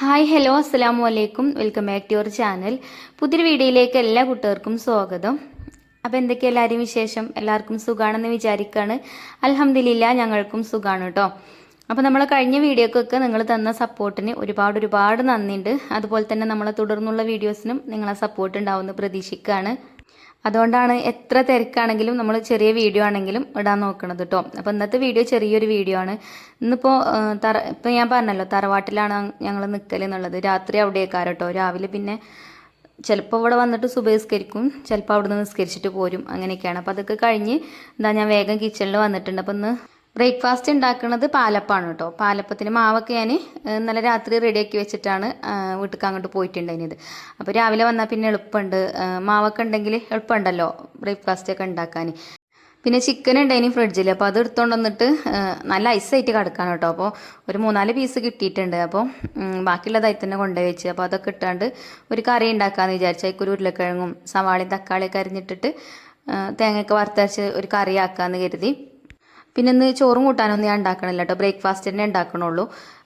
Hi hello അസ്സലാമു അലൈക്കും welcome back to your channel പുതിയൊരു വീഡിയോയിലേക്ക് എല്ലാ കുട്ടികൾക്കും സ്വാഗതം. അപ്പോൾ എന്തൊക്കെ എല്ലാവരും വിശേഷം? എല്ലാവർക്കും സുഖാണെന്ന് വിചാരിക്കുകയാണ് അലഹമ്മദില്ല ഞങ്ങൾക്കും സുഖമാണ് കേട്ടോ അപ്പോൾ നമ്മൾ കഴിഞ്ഞ വീഡിയോക്കൊക്കെ നിങ്ങൾ തന്ന സപ്പോർട്ടിന് ഒരുപാട് ഒരുപാട് നന്ദിയുണ്ട്. അതുപോലെ തന്നെ നമ്മളെ തുടർന്നുള്ള വീഡിയോസിനും നിങ്ങളെ സപ്പോർട്ട് ഉണ്ടാവുമെന്ന് പ്രതീക്ഷിക്കുകയാണ് അതുകൊണ്ടാണ് എത്ര തിരക്കാണെങ്കിലും നമ്മൾ ചെറിയ വീഡിയോ ആണെങ്കിലും ഇടാൻ നോക്കണത് കേട്ടോ അപ്പോൾ ഇന്നത്തെ വീഡിയോ ചെറിയൊരു വീഡിയോ ആണ്. ഇന്നിപ്പോൾ തറ ഇപ്പോൾ ഞാൻ പറഞ്ഞല്ലോ തറവാട്ടിലാണ് ഞങ്ങൾ നിൽക്കൽ എന്നുള്ളത്. രാത്രി അവിടെയേക്കാരം കേട്ടോ രാവിലെ പിന്നെ ചിലപ്പോൾ ഇവിടെ വന്നിട്ട് സുബഹിസ്കരിക്കും ചിലപ്പോൾ അവിടെ നിന്ന് നിസ്കരിച്ചിട്ട് പോരും. അങ്ങനെയൊക്കെയാണ്. അപ്പോൾ അതൊക്കെ കഴിഞ്ഞ് എന്താ ഞാൻ വേഗം കിച്ചണിൽ വന്നിട്ടുണ്ട്. അപ്പോൾ ഇന്ന് ബ്രേക്ക്ഫാസ്റ്റ് ഉണ്ടാക്കുന്നത് പാലപ്പാണ് കേട്ടോ. പാലപ്പത്തിന് മാവൊക്കെ ഞാൻ ഇന്നലെ രാത്രി റെഡിയാക്കി വെച്ചിട്ടാണ് വീട്ടിൽ അങ്ങോട്ട് പോയിട്ടുണ്ടായിരുന്നത്. അപ്പോൾ രാവിലെ വന്നാൽ പിന്നെ എളുപ്പമുണ്ട്. മാവൊക്കെ ഉണ്ടെങ്കിൽ എളുപ്പമുണ്ടല്ലോ ബ്രേക്ക്ഫാസ്റ്റ് ഒക്കെ ഉണ്ടാക്കാൻ പിന്നെ ചിക്കൻ ഉണ്ടായിനി ഫ്രിഡ്ജിൽ അപ്പോൾ അത് എടുത്തുകൊണ്ട് വന്നിട്ട് നല്ല ഐസായിട്ട് കിടക്കാണ് കേട്ടോ. അപ്പോൾ ഒരു മൂന്നാൽ പീസ് കിട്ടിയിട്ടുണ്ട്. അപ്പോൾ ബാക്കിയുള്ളതായി തന്നെ കൊണ്ടുപോയി വെച്ച്. അപ്പോൾ അതൊക്കെ ഇട്ടാണ്ട് ഒരു കറി ഉണ്ടാക്കാമെന്ന് വിചാരിച്ചു. അതിൽ ഒരു ഉരുളക്കിഴങ്ങും സവാളയും തക്കാളിയൊക്കെ അരിഞ്ഞിട്ടിട്ട് തേങ്ങയൊക്കെ വറുത്തരച്ച് ഒരു കറി ആക്കാമെന്ന് കരുതി. പിന്നെ ഇന്ന് ചോറും കൂട്ടാനൊന്നും ഞാൻ ഉണ്ടാക്കണില്ല കേട്ടോ ബ്രേക്ക്ഫാസ്റ്റ് തന്നെ ഉണ്ടാക്കണുള്ളൂ.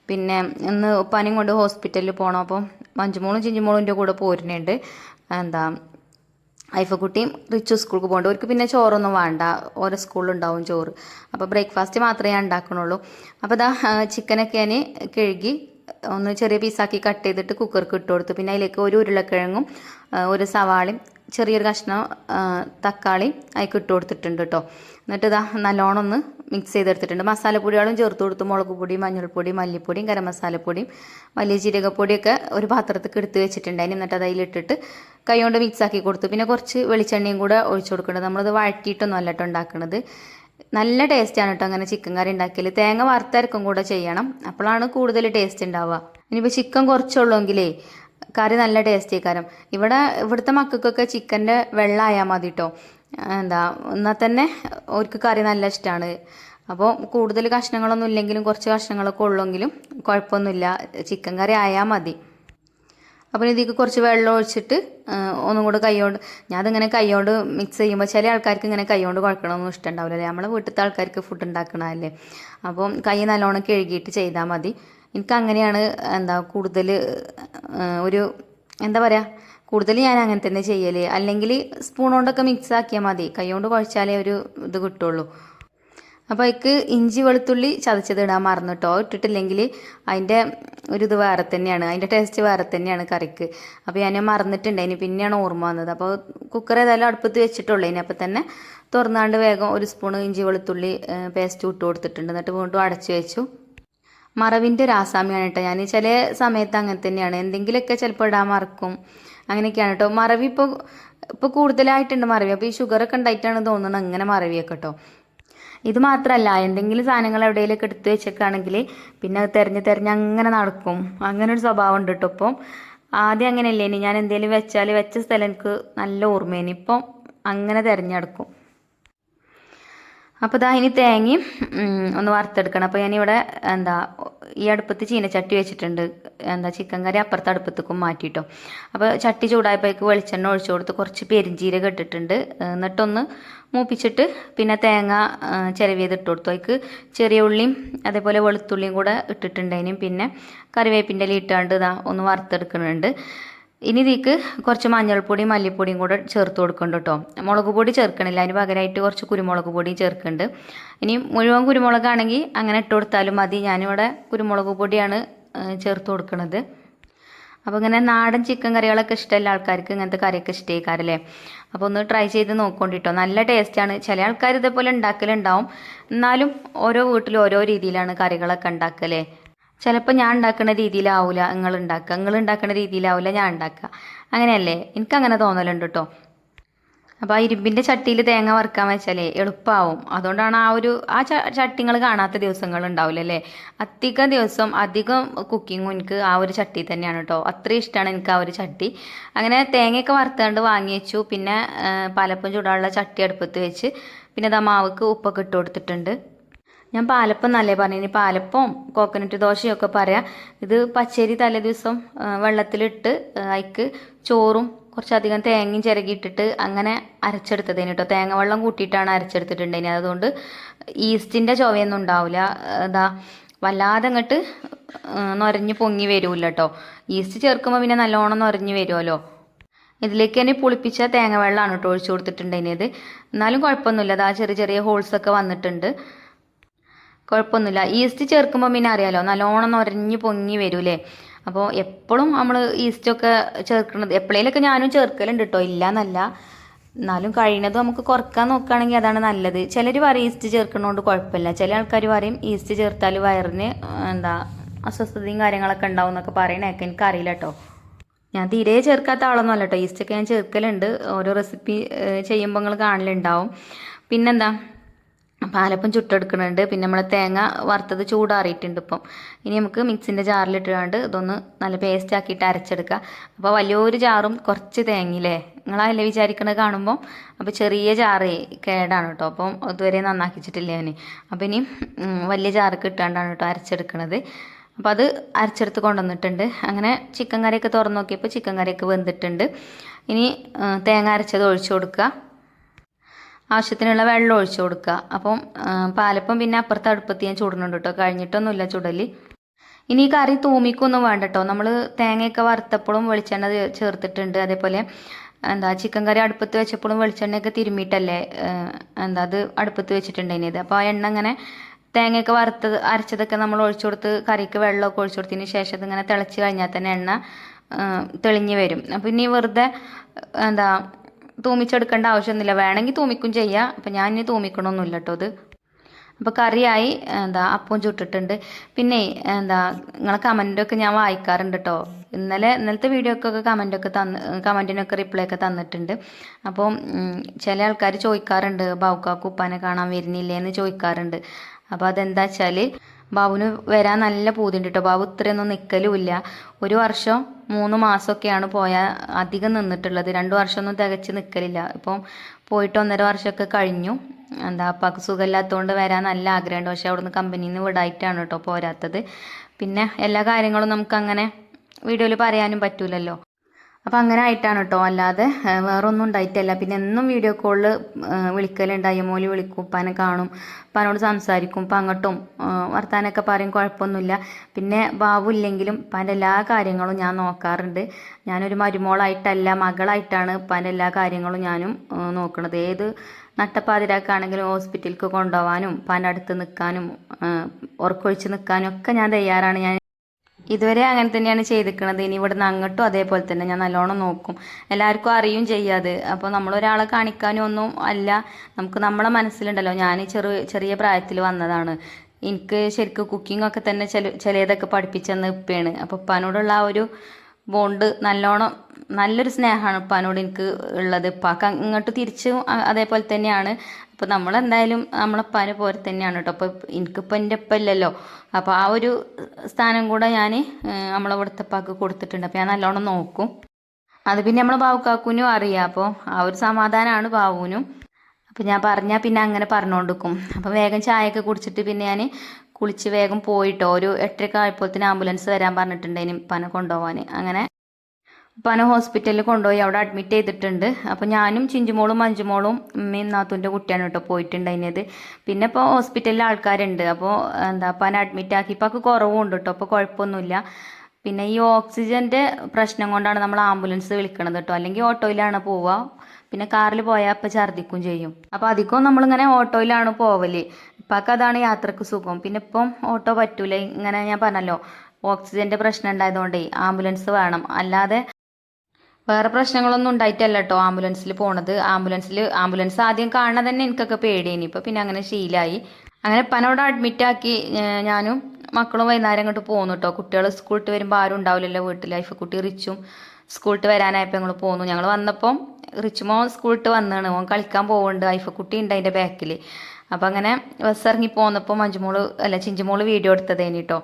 പിന്നെ ഇന്ന് ഉപ്പാനും കൊണ്ട് ഹോസ്പിറ്റലിൽ പോകണം അപ്പം മഞ്ചുമോളും ചിഞ്ചുമോളും എന്റെ കൂടെ പോരുന്നുണ്ട്. എന്താ ഐഫക്കുട്ടിയും റിച്ചു സ്കൂൾക്ക് പോകണ്ട. അവർക്ക് പിന്നെ ചോറൊന്നും വേണ്ട. ഓരോ സ്കൂളിലുണ്ടാവും ചോറ്. അപ്പോൾ ബ്രേക്ക്ഫാസ്റ്റ് മാത്രമേ ഞാൻ ഉണ്ടാക്കണുള്ളൂ. അപ്പോൾ ഇതാ ചിക്കനൊക്കെ ഞാൻ കഴുകി ഒന്ന് ചെറിയ പീസാക്കി കട്ട് ചെയ്തിട്ട് കുക്കർക്ക് ഇട്ട് കൊടുത്തു. പിന്നെ അതിലേക്ക് ഒരു ഉരുളക്കിഴങ്ങും ഒരു സവാളയും ചെറിയൊരു കഷ്ണം തക്കാളി അതിലേക്ക് ഇട്ട് കൊടുത്തിട്ടുണ്ട് കേട്ടോ എന്നിട്ട് ഇതാ നല്ലോണം ഒന്ന് മിക്സ് ചെയ്തെടുത്തിട്ടുണ്ട്. മസാലപ്പൊടികളും ചേർത്ത് കൊടുത്തു. മുളക് പൊടി മഞ്ഞൾപ്പൊടി മല്ലിപ്പൊടിയും ഗരം മസാലപ്പൊടിയും വലിയ ജീരകപ്പൊടിയൊക്കെ ഒരു പാത്രത്തിൽ എടുത്ത് വെച്ചിട്ടുണ്ടായിരുന്നു എന്നിട്ട് അത് അതിലിട്ടിട്ട് കൈ കൊണ്ട് മിക്സ് ആക്കി കൊടുത്തു. പിന്നെ കുറച്ച് വെളിച്ചെണ്ണയും കൂടെ ഒഴിച്ചു കൊടുക്കേണ്ടത് നമ്മളത് വഴറ്റിയിട്ടൊന്നും അല്ല കേട്ടോ ഉണ്ടാക്കുന്നത് നല്ല ടേസ്റ്റാണ് കേട്ടോ അങ്ങനെ ചിക്കൻ കറി ഉണ്ടാക്കിയാൽ തേങ്ങ വറുത്തരക്കും കൂടെ ചെയ്യണം. അപ്പോഴാണ് കൂടുതൽ ടേസ്റ്റ് ഉണ്ടാവുക. ഇനിയിപ്പോൾ ചിക്കൻ കുറച്ചുള്ളൂങ്കിലേ കറി നല്ല ടേസ്റ്റി കാരം. ഇവിടെ ഇവിടുത്തെ മക്കൾക്കൊക്കെ ചിക്കന്റെ വെള്ളമായാൽ മതി കേട്ടോ എന്താ എന്നാൽ തന്നെ അവർക്ക് കറി നല്ല ഇഷ്ടമാണ് അപ്പോൾ കൂടുതൽ കഷ്ണങ്ങളൊന്നും ഇല്ലെങ്കിലും കുറച്ച് കഷ്ണങ്ങളൊക്കെ ഉള്ളെങ്കിലും കുഴപ്പമൊന്നുമില്ല. ചിക്കൻ കറി ആയാൽ മതി. അപ്പോൾ ഇതിലേക്ക് കുറച്ച് വെള്ളം ഒഴിച്ചിട്ട് ഒന്നും കൂടെ കൈകൊണ്ട് ഞാൻ അതിങ്ങനെ കൈകൊണ്ട് മിക്സ് ചെയ്യുമ്പോൾ ചില ആൾക്കാർക്ക് ഇങ്ങനെ കൈകൊണ്ട് കുഴക്കണമെന്നും ഇഷ്ടമുണ്ടാവില്ല നമ്മളെ വീട്ടിലത്തെ ആൾക്കാർക്ക് ഫുഡ് ഉണ്ടാക്കണമല്ലേ അപ്പം കൈ നല്ലോണം കഴുകിയിട്ട് ചെയ്താൽ മതി. എനിക്ക് അങ്ങനെയാണ് എന്താ കൂടുതൽ ഒരു എന്താ പറയുക കൂടുതൽ ഞാൻ അങ്ങനെ തന്നെ ചെയ്യൽ അല്ലെങ്കിൽ സ്പൂൺ കൊണ്ടൊക്കെ മിക്സ് ആക്കിയാൽ മതി. കൈ കൊണ്ട് കുഴച്ചാലേ ഒരു ഇത് കിട്ടുള്ളൂ. അപ്പോൾ അതിക്ക് ഇഞ്ചി വെളുത്തുള്ളി ചതച്ചത് ഇടാൻ മറന്നു കേട്ടോ ഇട്ടിട്ടില്ലെങ്കിൽ അതിന്റെ ഒരു ഇത് വേറെ തന്നെയാണ്. അതിന്റെ ടേസ്റ്റ് വേറെ തന്നെയാണ് കറിക്ക്. അപ്പോൾ ഞാൻ മറന്നിട്ടുണ്ട് ഇനി പിന്നെയാണ് ഓർമ്മ വന്നത്. അപ്പോൾ കുക്കർ ഏതായാലും അടുപ്പത്ത് വെച്ചിട്ടുള്ളൂ ഇനി അപ്പോൾ തന്നെ തുറന്നാണ്ട് വേഗം ഒരു സ്പൂൺ ഇഞ്ചി വെളുത്തുള്ളി പേസ്റ്റ് ഇട്ട് കൊടുത്തിട്ടുണ്ട്. എന്നിട്ട് വീണ്ടും അടച്ചു വെച്ചു. മറവിന്റെ രാസാമിയാണ് കേട്ടോ ഞാൻ ചില സമയത്ത് അങ്ങനെ തന്നെയാണ്. എന്തെങ്കിലുമൊക്കെ ചിലപ്പോൾ ഇടാൻ മറക്കും. അങ്ങനെയൊക്കെയാണ് കേട്ടോ മറവി ഇപ്പോൾ ഇപ്പോൾ കൂടുതലായിട്ടുണ്ട് മറവി. അപ്പോൾ ഈ ഷുഗറൊക്കെ ഉണ്ടായിട്ടാണ് തോന്നുന്നത് അങ്ങനെ മറവിയൊക്കെ കേട്ടോ ഇത് മാത്രമല്ല എന്തെങ്കിലും സാധനങ്ങൾ എവിടെയെങ്കിലൊക്കെ എടുത്തു വെച്ചേക്കാണെങ്കിൽ പിന്നെ അത് തിരഞ്ഞ് തിരഞ്ഞ് അങ്ങനെ നടക്കും. അങ്ങനെ ഒരു സ്വഭാവം ഉണ്ട് കേട്ടോ ഇപ്പം. ആദ്യം അങ്ങനെയല്ലേ ഇനി ഞാൻ എന്തെങ്കിലും വെച്ചാൽ വെച്ച സ്ഥലം എനിക്ക് നല്ല ഓർമ്മയാണ് ഇപ്പം അങ്ങനെ തിരഞ്ഞെടുക്കും. അപ്പോൾ ഇതാ ഇനി തേങ്ങയും ഒന്ന് വറുത്തെടുക്കണം. അപ്പോൾ ഞാനിവിടെ എന്താ ഈ അടുപ്പത്ത് ചീനച്ചട്ടി വെച്ചിട്ടുണ്ട്. എന്താ ചിക്കൻ കറി അപ്പുറത്തെ അടുപ്പത്തേക്കും മാറ്റിയിട്ടോ. അപ്പോൾ ചട്ടി ചൂടായപ്പോഴേക്ക് വെളിച്ചെണ്ണ ഒഴിച്ചു കൊടുത്ത് കുറച്ച് പെരിഞ്ചീരക ഇട്ടിട്ടുണ്ട്. എന്നിട്ടൊന്ന് മൂപ്പിച്ചിട്ട് പിന്നെ തേങ്ങ ചിരവിയത് ഇട്ട് കൊടുത്തു. അതിക്ക് ചെറിയ ഉള്ളിയും അതേപോലെ വെളുത്തുള്ളിയും കൂടെ ഇട്ടിട്ടുണ്ടതിനും പിന്നെ കറിവേപ്പിന്റെ ഇട്ടാണ്ട് ഇതാ ഒന്ന് വറുത്തെടുക്കുന്നുണ്ട്. ഇനി ഇതിക്ക് കുറച്ച് മഞ്ഞൾപ്പൊടിയും മല്ലിപ്പൊടിയും കൂടെ ചേർത്ത് കൊടുക്കുന്നുണ്ട് കേട്ടോ മുളക് പൊടി ചേർക്കണില്ല. അതിന് പകരമായിട്ട് കുറച്ച് കുരുമുളക് പൊടിയും ചേർക്കുന്നുണ്ട് ഇനി മുഴുവൻ കുരുമുളകാണെങ്കിൽ അങ്ങനെ ഇട്ട് കൊടുത്താലും മതി. ഞാനിവിടെ കുരുമുളക് പൊടിയാണ് ചേർത്ത് കൊടുക്കുന്നത് അപ്പോൾ ഇങ്ങനെ നാടൻ ചിക്കൻ കറികളൊക്കെ ഇഷ്ടമല്ല ആൾക്കാർക്ക് ഇങ്ങനത്തെ കറിയൊക്കെ ഇഷ്ടമായിക്കാരല്ലേ അപ്പോൾ ഒന്ന് ട്രൈ ചെയ്ത് നോക്കൊണ്ടിട്ടോ നല്ല ടേസ്റ്റാണ് ചില ആൾക്കാർ ഇതേപോലെ ഉണ്ടാക്കലുണ്ടാവും. എന്നാലും ഓരോ വീട്ടിലും ഓരോ രീതിയിലാണ് കറികളൊക്കെ ഉണ്ടാക്കലേ. ചിലപ്പോൾ ഞാൻ ഉണ്ടാക്കുന്ന രീതിയിലാവില്ല നിങ്ങൾ ഉണ്ടാക്കുക നിങ്ങൾ ഉണ്ടാക്കുന്ന രീതിയിലാവില്ല ഞാൻ ഉണ്ടാക്കുക അങ്ങനെയല്ലേ? എനിക്ക് അങ്ങനെ തോന്നലുണ്ട് കേട്ടോ അപ്പോൾ ആ ഇരുമ്പിന്റെ ചട്ടിയിൽ തേങ്ങ വറുക്കാൻ വെച്ചാലേ എളുപ്പമാവും അതുകൊണ്ടാണ് ആ ഒരു ആ ചട്ടിങ്ങൾ കാണാത്ത ദിവസങ്ങൾ ഉണ്ടാവില്ല അല്ലേ? അധികം ദിവസം അധികം കുക്കിങ്ങും എനിക്ക് ആ ഒരു ചട്ടി തന്നെയാണ് കേട്ടോ അത്രയും ഇഷ്ടമാണ് എനിക്ക് ആ ഒരു ചട്ടി. അങ്ങനെ തേങ്ങയൊക്കെ വറുത്തുകൊണ്ട് വാങ്ങി വെച്ചു. പിന്നെ പലപ്പം ചൂടാനുള്ള ചട്ടി അടുപ്പത്ത് വെച്ച്. പിന്നെ അത് മാവ്ക്ക് ഉപ്പൊക്കെ ഇട്ട് കൊടുത്തിട്ടുണ്ട്. ഞാൻ പാലപ്പം എന്നല്ലേ പറഞ്ഞു? ഇനി പാലപ്പവും കോക്കനട്ട് ദോശയൊക്കെ പറയാം. ഇത് പച്ചരി തലേ ദിവസം വെള്ളത്തിലിട്ട് അതിക്ക് ചോറും കുറച്ചധികം തേങ്ങയും ചിരകിയിട്ടിട്ട് അങ്ങനെ അരച്ചെടുത്തതിന് കേട്ടോ തേങ്ങ വെള്ളം കൂട്ടിയിട്ടാണ് അരച്ചെടുത്തിട്ടുണ്ടെങ്കിൽ അതുകൊണ്ട് ഈസ്റ്റിന്റെ ചുവയൊന്നും ഉണ്ടാവില്ല എന്താ വല്ലാതെ അങ്ങോട്ട് നൊരഞ്ഞ് പൊങ്ങി വരുമല്ലോ കേട്ടോ ഈസ്റ്റ് ചേർക്കുമ്പോൾ പിന്നെ നല്ലോണം നൊരഞ്ഞ് വരുമല്ലോ ഇതിലേക്ക് തന്നെ പുളിപ്പിച്ച തേങ്ങ വെള്ളമാണ് കേട്ടോ ഒഴിച്ചു കൊടുത്തിട്ടുണ്ടായിരുന്നത് എന്നാലും കുഴപ്പമൊന്നുമില്ല. അതാ ചെറിയ ചെറിയ ഹോൾസൊക്കെ വന്നിട്ടുണ്ട്. കുഴപ്പമൊന്നുമില്ല. ഈസ്റ്റ് ചേർക്കുമ്പോൾ പിന്നെ അറിയാലോ നല്ലോണം നൊരഞ്ഞ് പൊങ്ങി വരൂലേ? അപ്പോൾ എപ്പോഴും നമ്മൾ ഈസ്റ്റൊക്കെ ചേർക്കുന്നത് എപ്പോഴേലൊക്കെ ഞാനും ചേർക്കലുണ്ട് കേട്ടോ ഇല്ല എന്നല്ല എന്നാലും കഴിയുന്നത് നമുക്ക് കുറയ്ക്കാൻ നോക്കുകയാണെങ്കിൽ അതാണ് നല്ലത്. ചിലർ പറയും ഈസ്റ്റ് ചേർക്കുന്നതുകൊണ്ട് കുഴപ്പമില്ല. ചില ആൾക്കാർ പറയും ഈസ്റ്റ് ചേർത്താൽ വയറിന് എന്താ അസ്വസ്ഥതയും കാര്യങ്ങളൊക്കെ ഉണ്ടാവും എന്നൊക്കെ പറയണേക്കെ എനിക്കറിയില്ല കേട്ടോ. ഞാൻ തീരെ ചേർക്കാത്ത ആളൊന്നും അല്ല കേട്ടോ. ഈസ്റ്റൊക്കെ ഞാൻ ചേർക്കലുണ്ട്. ഓരോ റെസിപ്പി ചെയ്യുമ്പോൾ നിങ്ങൾ കാണലുണ്ടാവും പിന്നെന്താ? പാലപ്പം ചുട്ടെടുക്കുന്നുണ്ട് പിന്നെ നമ്മൾ തേങ്ങ വറുത്തത് ചൂടാറിയിട്ടുണ്ട് ഇപ്പം. ഇനി നമുക്ക് മിക്സിന്റെ ജാറിലിട്ടുകൊണ്ട് ഇതൊന്ന് നല്ല പേസ്റ്റ് ആക്കിയിട്ട് അരച്ചെടുക്കുക അപ്പോൾ വലിയൊരു ജാറും കുറച്ച് തേങ്ങയില്ലേ? നിങ്ങളല്ലേ വിചാരിക്കണത് കാണുമ്പോൾ അപ്പോൾ ചെറിയ ജാറ് കേടാണ് കേട്ടോ. അപ്പം ഇതുവരെ നന്നാക്കിച്ചിട്ടില്ല ഞാൻ അപ്പോൾ ഇനി വലിയ ജാറ് കിട്ടാണ്ടാണ് കേട്ടോ അരച്ചെടുക്കുന്നത് അപ്പോൾ അത് അരച്ചെടുത്ത് കൊണ്ടുവന്നിട്ടുണ്ട്. അങ്ങനെ ചിക്കൻ കറിയൊക്കെ തുറന്നു നോക്കിയപ്പോൾ ചിക്കൻ കറിയൊക്കെ വെന്തിട്ടുണ്ട്. ഇനി തേങ്ങ അരച്ചത് ഒഴിച്ചു കൊടുക്കുക. ആവശ്യത്തിനുള്ള വെള്ളം ഒഴിച്ചു കൊടുക്കുക. അപ്പം പാലപ്പം പിന്നെ അപ്പുറത്ത് അടുപ്പത്ത് ഞാൻ ചൂടുന്നുണ്ട് കേട്ടോ കഴിഞ്ഞിട്ടൊന്നുമില്ല ചുടൽ. ഇനി ഈ കറി തൂമിക്കൊന്നും വേണ്ട കേട്ടോ നമ്മൾ തേങ്ങയൊക്കെ വറുത്തപ്പോഴും വെളിച്ചെണ്ണ ചേർത്തിട്ടുണ്ട്. അതേപോലെ എന്താ ചിക്കൻ കറി അടുപ്പത്ത് വെച്ചപ്പോഴും വെളിച്ചെണ്ണയൊക്കെ തിരുമ്മിയിട്ടല്ലേ എന്താ അത് അടുപ്പത്ത് വെച്ചിട്ടുണ്ടായിരുന്നത് അപ്പോൾ ആ എണ്ണ ഇങ്ങനെ തേങ്ങയൊക്കെ വറുത്തത് അരച്ചതൊക്കെ നമ്മൾ ഒഴിച്ചു കൊടുത്ത് കറിക്ക് വെള്ളമൊക്കെ ഒഴിച്ചു കൊടുത്തതിന് ശേഷം ഇതിങ്ങനെ തിളച്ച് കഴിഞ്ഞാൽ തന്നെ എണ്ണ തെളിഞ്ഞു തെളിഞ്ഞ് വരും. അപ്പോൾ ഇനി വെറുതെ എന്താ തൂമിച്ചെടുക്കേണ്ട ആവശ്യമൊന്നുമില്ല. വേണമെങ്കിൽ തൂമിക്കും ചെയ്യാം. അപ്പം ഞാൻ ഇനി തൂമിക്കണമൊന്നുമില്ല കേട്ടോ അത് അപ്പോൾ കറിയായി എന്താ അപ്പവും ചുട്ടിട്ടുണ്ട്. പിന്നെ എന്താ നിങ്ങളെ കമന്റൊക്കെ ഞാൻ വായിക്കാറുണ്ട് കേട്ടോ ഇന്നലെ ഇന്നലത്തെ വീഡിയോക്കൊക്കെ കമന്റൊക്കെ തന്ന് കമന്റിനൊക്കെ റിപ്ലൈ ഒക്കെ തന്നിട്ടുണ്ട്. അപ്പോൾ ചില ആൾക്കാർ ചോദിക്കാറുണ്ട് ബൗക്കാക്കുപ്പാനെ കാണാൻ വരുന്നില്ലേ? എന്ന് ചോദിക്കാറുണ്ട്. അപ്പോൾ അതെന്താ വെച്ചാൽ ബാബുവിന് വരാൻ നല്ല പൂതിണ്ട് കേട്ടോ ബാബു ഇത്രയൊന്നും നിൽക്കലുമില്ല ഒരു വർഷം മൂന്ന് മാസമൊക്കെയാണ് പോയാൽ അധികം നിന്നിട്ടുള്ളത്. രണ്ട് വർഷമൊന്നും തികച്ച് നിൽക്കലില്ല ഇപ്പം പോയിട്ട് ഒന്നര വർഷമൊക്കെ കഴിഞ്ഞു. എന്താ അപ്പാക്ക് സുഖമില്ലാത്തതുകൊണ്ട് വരാൻ നല്ല ആഗ്രഹമുണ്ട്. പക്ഷേ അവിടുന്ന് കമ്പനിയിൽ നിന്ന് വിടായിട്ടാണ് കേട്ടോ പോരാത്തത്. പിന്നെ എല്ലാ കാര്യങ്ങളും നമുക്കങ്ങനെ വീഡിയോയിൽ പറയാനും പറ്റൂലല്ലോ. അപ്പോൾ അങ്ങനെ ആയിട്ടാണ് കേട്ടോ അല്ലാതെ വേറെ ഒന്നും ഉണ്ടായിട്ടല്ല. പിന്നെ എന്നും വീഡിയോ കോളിൽ വിളിക്കലുണ്ട് അയ്യമോലി വിളിക്കും ഉപ്പാനെ കാണും ഉപ്പാനോട് സംസാരിക്കും ഉപ്പ അങ്ങോട്ടും വർത്താനൊക്കെ പറയും കുഴപ്പമൊന്നുമില്ല. പിന്നെ ബാബു ഇല്ലെങ്കിലും ഉപ്പാന്റെ എല്ലാ കാര്യങ്ങളും ഞാൻ നോക്കാറുണ്ട്. ഞാനൊരു മരുമോളായിട്ടല്ല മകളായിട്ടാണ് ഉപ്പാന്റെ എല്ലാ കാര്യങ്ങളും ഞാനും നോക്കുന്നത് ഏത് നട്ടപ്പാതിരാക്കാണെങ്കിലും ഹോസ്പിറ്റലിലേക്ക് കൊണ്ടുപോകാനും ഉപ്പാന്റെ അടുത്ത് നിൽക്കാനും ഉറക്കൊഴിച്ച് നിൽക്കാനും ഒക്കെ ഞാൻ തയ്യാറാണ്. ഞാൻ ഇതുവരെ അങ്ങനെ തന്നെയാണ് ചെയ്തിരിക്കുന്നത് ഇനി ഇവിടുന്ന് അങ്ങോട്ടും അതേപോലെ തന്നെ ഞാൻ നല്ലോണം നോക്കും. എല്ലാവർക്കും അറിയും ചെയ്യാത്. അപ്പോൾ നമ്മളൊരാളെ കാണിക്കാനും ഒന്നും അല്ല. നമുക്ക് നമ്മളെ മനസ്സിലുണ്ടല്ലോ. ഞാൻ ചെറു ചെറിയ പ്രായത്തിൽ വന്നതാണ്. എനിക്ക് ശരിക്കും കുക്കിംഗ് ഒക്കെ തന്നെ ചില ചിലതൊക്കെ പഠിപ്പിച്ചെന്ന് ഇപ്പയാണ് അപ്പോൾ ഉപ്പാനോടുള്ള ആ ഒരു ബോണ്ട് നല്ലോണം നല്ലൊരു സ്നേഹമാണ് ഉപ്പാനോട് എനിക്ക് ഉള്ളത്. ഉപ്പാക്ക് ഇങ്ങോട്ട് തിരിച്ചും അതേപോലെ തന്നെയാണ്. അപ്പോൾ നമ്മളെന്തായാലും നമ്മളപ്പാനെ പോലെ തന്നെയാണ് കേട്ടോ അപ്പോൾ എനിക്കിപ്പോൾ എന്റെ ഒപ്പം ഇല്ലല്ലോ. അപ്പോൾ ആ ഒരു സ്ഥാനം കൂടെ ഞാൻ നമ്മളെ ഇവിടുത്തെ ഉപ്പാക്ക് കൊടുത്തിട്ടുണ്ട്. അപ്പോൾ ഞാൻ നല്ലോണം നോക്കും. അത് പിന്നെ നമ്മളെ ബാവുക്കാക്കുനും അറിയാം. അപ്പോൾ ആ ഒരു സമാധാനമാണ് ബാവുവിനും അപ്പോൾ ഞാൻ പറഞ്ഞാൽ പിന്നെ അങ്ങനെ പറഞ്ഞുകൊണ്ടിരിക്കും അപ്പോൾ വേഗം ചായയൊക്കെ കുടിച്ചിട്ട് പിന്നെ ഞാൻ കുളിച്ച് വേഗം പോയിട്ടോ ഒരു എട്ടരക്ക് ആയപ്പോഴത്തേന് ആംബുലൻസ് വരാൻ പറഞ്ഞിട്ടുണ്ടായിന് പന കൊണ്ടുപോകാൻ അങ്ങനെ പന ഹോസ്പിറ്റലിൽ കൊണ്ടുപോയി അവിടെ അഡ്മിറ്റ് ചെയ്തിട്ടുണ്ട്. അപ്പോൾ ഞാനും ചിഞ്ചുമോളും മഞ്ചുമോളും ഉമ്മയും നാത്തൂന്റെ കുട്ടിയാണ് കേട്ടോ പോയിട്ടുണ്ടായിരുന്നത്. പിന്നെ ഇപ്പോൾ ഹോസ്പിറ്റലിൽ ആൾക്കാരുണ്ട്. അപ്പോൾ എന്താ പന അഡ്മിറ്റ് ആക്കി. ഇപ്പോൾ കുറവുണ്ട് കേട്ടോ. അപ്പോൾ കുഴപ്പമൊന്നുമില്ല. പിന്നെ ഈ ഓക്സിജന്റെ പ്രശ്നം കൊണ്ടാണ് നമ്മൾ ആംബുലൻസ് വിളിക്കണത് കേട്ടോ. അല്ലെങ്കിൽ ഓട്ടോയിലാണ് പോവുക. പിന്നെ കാറിൽ പോയാൽ അപ്പം ഛർദ്ദിക്കും ചെയ്യും. അപ്പോൾ അധികവും നമ്മളിങ്ങനെ ഓട്ടോയിലാണ് പോവൽ. ഇപ്പൊക്കെ അതാണ് യാത്രയ്ക്ക് സുഖം. പിന്നെ ഇപ്പം ഓട്ടോ പറ്റൂല? ഇങ്ങനെ ഞാൻ പറഞ്ഞല്ലോ ഓക്സിജന്റെ പ്രശ്നം ഉണ്ടായതുകൊണ്ടേ ആംബുലൻസ് വേണം. അല്ലാതെ വേറെ പ്രശ്നങ്ങളൊന്നും ഉണ്ടായിട്ടല്ല കേട്ടോ ആംബുലൻസിൽ പോണത്. ആംബുലൻസിൽ ആംബുലൻസ് ആദ്യം കാണാൻ തന്നെ എനിക്കൊക്കെ പേടിയേനി. ഇപ്പം പിന്നെ അങ്ങനെ ശീലമായി അങ്ങനെ പനോട് അഡ്മിറ്റ് ആക്കി ഏർ ഞാനും മക്കളും വൈകുന്നേരം അങ്ങോട്ട് പോകുന്നു കേട്ടോ കുട്ടികൾ സ്കൂളിട്ട് വരുമ്പോൾ ആരും ഉണ്ടാവില്ലല്ലോ വീട്ടിൽ ലൈഫ് കുട്ടി റിച്ചും സ്കൂളിട്ട് വരാനായപ്പോൾ ഞങ്ങൾ പോന്നു. ഞങ്ങൾ വന്നപ്പം റിച്ചുമോ സ്കൂളിട്ട് വന്നാണ്. ഓൻ കളിക്കാൻ പോകുന്നുണ്ട് ഐഫ കുട്ടി ഉണ്ട് അതിന്റെ ബാക്കിൽ അപ്പം അങ്ങനെ ബസ് ഇറങ്ങി പോന്നപ്പോൾ മഞ്ജുമോൾ അല്ല ചിഞ്ചുമോൾ വീഡിയോ എടുത്തതേനി കേട്ടോ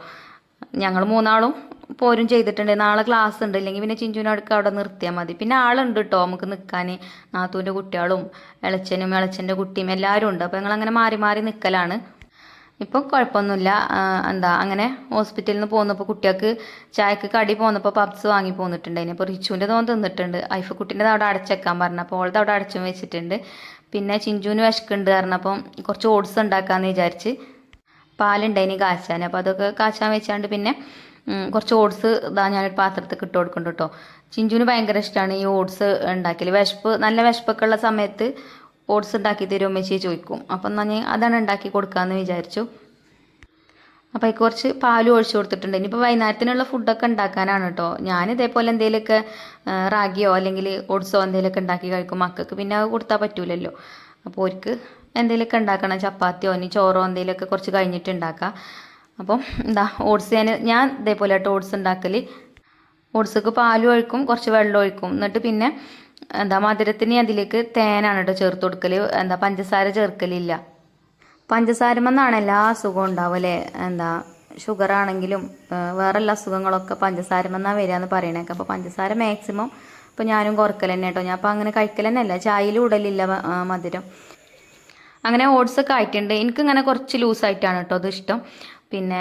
ഞങ്ങൾ മൂന്നാളും പോരും ചെയ്തിട്ടുണ്ട്. നാളെ ക്ലാസ് ഉണ്ട്. ഇല്ലെങ്കിൽ പിന്നെ ചിഞ്ചുവിനെ അടുക്ക അവിടെ നിർത്തിയാൽ മതി. പിന്നെ ആളുണ്ട് കേട്ടോ നമുക്ക് നിൽക്കാൻ നാത്തൂന്റെ കുട്ടികളും ഇളച്ചനും ഇളച്ചന്റെ കുട്ടിയും എല്ലാവരും ഉണ്ട്. അപ്പോൾ ഞങ്ങൾ അങ്ങനെ മാറി മാറി നിൽക്കലാണ് ഇപ്പോൾ കുഴപ്പമൊന്നുമില്ല എന്താ അങ്ങനെ ഹോസ്പിറ്റലിൽ നിന്ന് പോന്നപ്പോൾ കുട്ടികൾക്ക് ചായക്ക് കടി പോന്നപ്പോൾ പപ്സ് വാങ്ങി പോന്നിട്ടുണ്ട് അപ്പോൾ റിച്ചുവിന്റെ തോന്നുന്നു തിന്നിട്ടുണ്ട്. ഐഫ കുട്ടീന്റെ അവിടെ അടച്ചേക്കാൻ പറഞ്ഞു. അപ്പോൾ അവിടെ അടച്ചും വെച്ചിട്ടുണ്ട്. പിന്നെ ചിഞ്ചുവിന് വിശക്കുന്നുണ്ട് കാരണം അപ്പം കുറച്ച് ഓട്സ് ഉണ്ടാക്കാമെന്ന് വിചാരിച്ച് പാലുണ്ടായിന് കാച്ചാൻ അപ്പോൾ അതൊക്കെ കാച്ചാൻ വെച്ചാണ്ട് പിന്നെ കുറച്ച് ഓട്സ് ഇതാ ഞാനൊരു പാത്രത്തിൽ ഇട്ട് കൊടുക്കുന്നുണ്ട് കേട്ടോ ചിഞ്ചുവിന് ഭയങ്കര ഇഷ്ടമാണ് ഈ ഓട്സ് ഉണ്ടാക്കൽ വിശപ്പ് നല്ല വിശപ്പൊക്കെ ഉള്ള സമയത്ത് ഓട്സ് ഉണ്ടാക്കി തരുമോ അമ്മച്ചി ചോദിക്കും. അപ്പം ഞാൻ അതാണ് ഉണ്ടാക്കി കൊടുക്കാമെന്ന് വിചാരിച്ചു. അപ്പോൾ അതിൽ കുറച്ച് പാലും ഒഴിച്ചു കൊടുത്തിട്ടുണ്ട്. ഇനിയിപ്പോൾ വൈകുന്നേരത്തിനുള്ള ഫുഡൊക്കെ ഉണ്ടാക്കാനാണ് കേട്ടോ ഞാൻ ഇതേപോലെ എന്തെങ്കിലുമൊക്കെ റാഗിയോ അല്ലെങ്കിൽ ഓട്സോ എന്തെങ്കിലുമൊക്കെ ഉണ്ടാക്കി കഴിക്കും. മക്കൾക്ക് പിന്നെ അത് കൊടുത്താൽ പറ്റൂലല്ലോ. അപ്പോൾ അവർക്ക് എന്തെങ്കിലുമൊക്കെ ഉണ്ടാക്കണം. ചപ്പാത്തിയോ ഇനി ചോറോ എന്തെങ്കിലുമൊക്കെ കുറച്ച് കഴിഞ്ഞിട്ട് ഉണ്ടാക്കാം. അപ്പം എന്താ ഓട്സ് ഞാൻ ഞാൻ ഇതേപോലെ കേട്ടോ ഓട്സ് ഉണ്ടാക്കൽ ഓട്സക്ക് പാലും ഒഴിക്കും കുറച്ച് വെള്ളം ഒഴിക്കും. എന്നിട്ട് പിന്നെ എന്താ മധുരത്തിന് അതിലേക്ക് തേനാണ് കേട്ടോ ചേർത്ത് കൊടുക്കൽ എന്താ പഞ്ചസാര ചേർക്കലില്ല. പഞ്ചസാരമെന്നാണ് എല്ലാ അസുഖവും ഉണ്ടാവും അല്ലേ? എന്താ ഷുഗർ ആണെങ്കിലും വേറെ എല്ലാ അസുഖങ്ങളൊക്കെ പഞ്ചസാരമെന്നാണ് വരിക എന്ന് പറയണേക്കെ. അപ്പോൾ പഞ്ചസാര മാക്സിമം ഇപ്പോൾ ഞാനും കുറക്കൽ തന്നെ കേട്ടോ. ഞാൻ അപ്പോൾ അങ്ങനെ കഴിക്കൽ തന്നെ അല്ല. ചായയിൽ ഉടലില്ല മധുരം. അങ്ങനെ ഓട്സ് ഒക്കെ ആയിട്ടുണ്ട്. എനിക്കിങ്ങനെ കുറച്ച് ലൂസായിട്ടാണ് കേട്ടോ അത് ഇഷ്ടം. പിന്നെ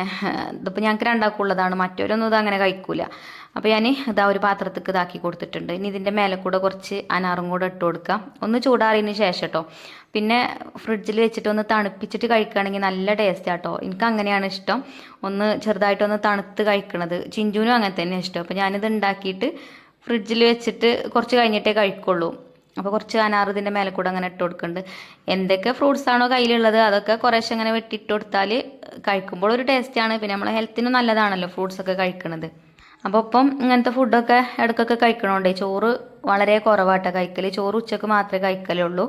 ഇതിപ്പോൾ ഞങ്ങൾക്ക് രണ്ടാൾക്കുള്ളതാണ് മറ്റവരൊന്നും ഇത് അങ്ങനെ കഴിക്കൂല. അപ്പോൾ ഞാൻ ഇതാ ഒരു പാത്രത്തേക്ക് ഇതാക്കി കൊടുത്തിട്ടുണ്ട്. ഇനി ഇതിന്റെ മേലെ കൂടെ കുറച്ച് അനാറും കൂടെ ഇട്ട് കൊടുക്കാം. ഒന്ന് ചൂടാറിയതിന് ശേഷം കേട്ടോ. പിന്നെ ഫ്രിഡ്ജിൽ വെച്ചിട്ട് ഒന്ന് തണുപ്പിച്ചിട്ട് കഴിക്കുകയാണെങ്കിൽ നല്ല ടേസ്റ്റ് ആട്ടോ. എനിക്ക് അങ്ങനെയാണ് ഇഷ്ടം. ഒന്ന് ചെറുതായിട്ടൊന്ന് തണുത്ത് കഴിക്കണത്. ചിഞ്ചുവിനും അങ്ങനെ തന്നെ ഇഷ്ടം. അപ്പോൾ ഞാനിത് ഉണ്ടാക്കിയിട്ട് ഫ്രിഡ്ജിൽ വെച്ചിട്ട് കുറച്ച് കഴിഞ്ഞിട്ടേ കഴിക്കുള്ളൂ. അപ്പോൾ കുറച്ച് അനാറ് ഇതിന്റെ മേലെ കൂടെ അങ്ങനെ ഇട്ട് കൊടുക്കുന്നുണ്ട് എന്തൊക്കെ ഫ്രൂട്ട്സ് ആണോ കയ്യിലുള്ളത് അതൊക്കെ കുറേശ്ശെ അങ്ങനെ വെട്ടിയിട്ട് കൊടുത്താൽ കഴിക്കുമ്പോൾ ഒരു ടേസ്റ്റാണ് പിന്നെ നമ്മളെ ഹെൽത്തിനും നല്ലതാണല്ലോ ഫ്രൂട്ട്സ് ഒക്കെ കഴിക്കണത്. അപ്പോൾ ഇപ്പം ഇങ്ങനത്തെ ഫുഡൊക്കെ ഇടയ്ക്കൊക്കെ കഴിക്കണോണ്ടേ? ചോറ് വളരെ കുറവാട്ടോ കഴിക്കൽ ചോറ് ഉച്ചയ്ക്ക് മാത്രമേ കഴിക്കലുള്ളൂ.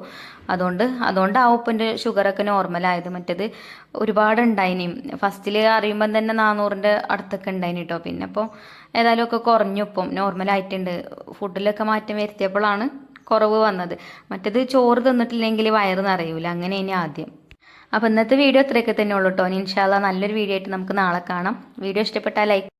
അതുകൊണ്ട് അതുകൊണ്ടാവും ഇപ്പം എന്റെ ഷുഗറൊക്കെ നോർമലായത് മറ്റേത് ഒരുപാട് ഉണ്ടായിനി ഫസ്റ്റിൽ അറിയുമ്പം തന്നെ നാനൂറിന്റെ അടുത്തൊക്കെ ഉണ്ടായിനി കേട്ടോ പിന്നെ ഇപ്പോൾ ഏതായാലും ഒക്കെ കുറഞ്ഞു ഇപ്പം. നോർമലായിട്ടുണ്ട് ഫുഡിലൊക്കെ മാറ്റം വരുത്തിയപ്പോഴാണ് കുറവ് വന്നത്. മറ്റേത് ചോറ് തിന്നിട്ടില്ലെങ്കിൽ വയറ് നിറയൂല. അങ്ങനെ ഇനി ആദ്യം. അപ്പോൾ ഇന്നത്തെ വീഡിയോ ഇത്രയൊക്കെ തന്നെ ഉള്ളൂ കേട്ടോ ഇൻഷാല്ല നല്ലൊരു വീഡിയോ ആയിട്ട് നമുക്ക് നാളെ കാണാം. വീഡിയോ ഇഷ്ടപ്പെട്ടാൽ ലൈക്ക്